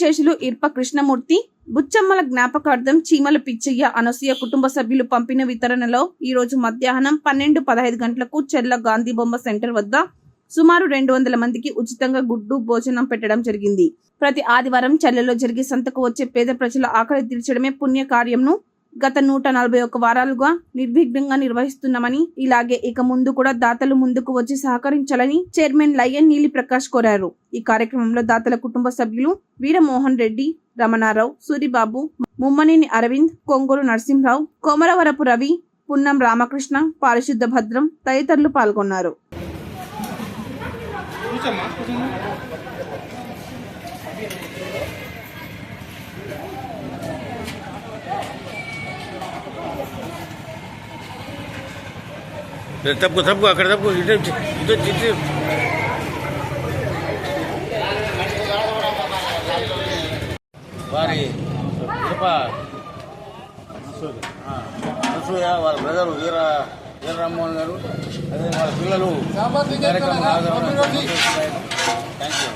శేషులు ఇర్ప కృష్ణమూర్తి బుచ్చమ్మల జ్ఞాపకార్థం చీమల పిచ్చయ్య అనసూయ కుటుంబ సభ్యులు పంపిన వితరణలో ఈ రోజు మధ్యాహ్నం పన్నెండు పదహైదు గంటలకు చెర్ల గాంధీ బొమ్మ సెంటర్ వద్ద సుమారు రెండు వందల మందికి ఉచితంగా గుడ్డు భోజనం పెట్టడం జరిగింది. ప్రతి ఆదివారం చెల్లెలో జరిగే సంతకు వచ్చే పేద ప్రజల ఆకలి తీర్చడమే పుణ్య కార్యంను గత నూట నలభై ఒక్క వారాలుగా నిర్విఘ్నంగా నిర్వహిస్తున్నామని ఇలాగే ఇక ముందు కూడా దాతలు ముందుకు వచ్చి సహకరించాలని చైర్మన్ లయన్ నీలి ప్రకాష్ కోరారు. ఈ కార్యక్రమంలో దాతల కుటుంబ సభ్యులు వీరమోహన్ రెడ్డి రమణారావు సూరిబాబు ముమ్మనేని అరవింద్ కొంగూరు నరసింహరావు కోమరవరపు రవి పున్నం రామకృష్ణ పారిశుద్ధ భద్రం తదితరులు పాల్గొన్నారు. తప్పు తప్పు అక్కడ తప్పు ఇటు వారి కృప. ఆ, అనసూయ వాళ్ళ బ్రదరు వీర వీరరామ్మోహన్ గారు అదే వాళ్ళ పిల్లలు. కార్యక్రమం థ్యాంక్ యూ